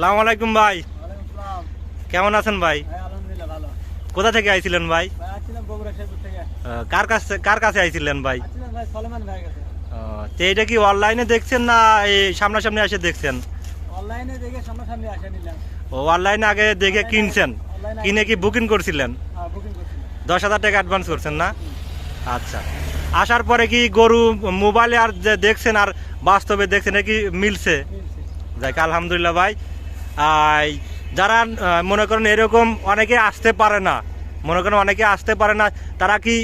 সালাম আলাইকুম ভাই। কেমন আছেন ভাই। কোথা থেকে আইছিলেন ভাই? কার কাছে কার কাছে আইছিলেন ভাই? তো এটা কি অনলাইনে দেখছেন না এই সামনাসামনি এসে দেখছেন। ও অনলাইনে আগে দেখে কিনছেন। কিনে কি বুকিং করছিলেন? হ্যাঁ। দশ হাজার টাকা অ্যাডভান্স করছেন না? আচ্ছা। আসার পরে কি গরু মোবাইলে আর দেখছেন আর বাস্তবে দেখছেন কি মিলছে। যাক আলহামদুলিল্লাহ ভাই। যারা মনে করেন এরকম অনেকে আসতে পারে না মনে করেন অনেকে আসতে পারে না তারা কি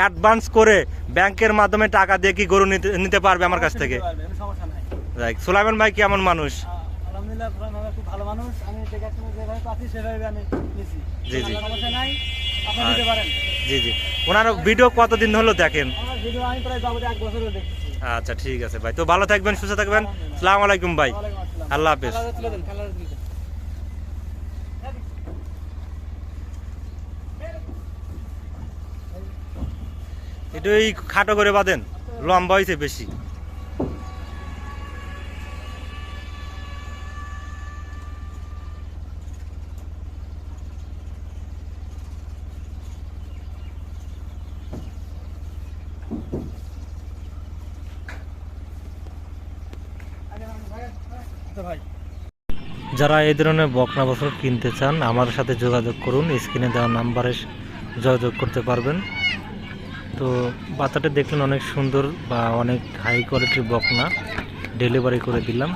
অ্যাডভান্স করে ব্যাংকের মাধ্যমে টাকা দিয়ে কি গরু নিতে নিতে পারবে আমার কাছ থেকে? সুলাইমান ভাই কেমন মানুষ। জি, জি। জি জি। ওনার ভিডিও কতদিন হলো দেখেন। আচ্ছা ঠিক আছে ভাই। তো ভালো থাকবেন সুস্থ থাকবেন। সালাম আলাইকুম ভাই। আল্লাহ হাফেজ। এটা এই খাটো করে বাঁধেন লম্বা হয়েছে বেশি আচ্ছা ভাই যারা এই ধরনের বকনা বছর কিনতে চান, আমার সাথে যোগাযোগ করুন। স্ক্রিনে দেওয়া নাম্বারে যোগাযোগ করতে পারবেন। তো বাচ্চাটা দেখলেন অনেক সুন্দর বা অনেক হাই কোয়ালিটির বকনা। ডেলিভারি করে দিলাম।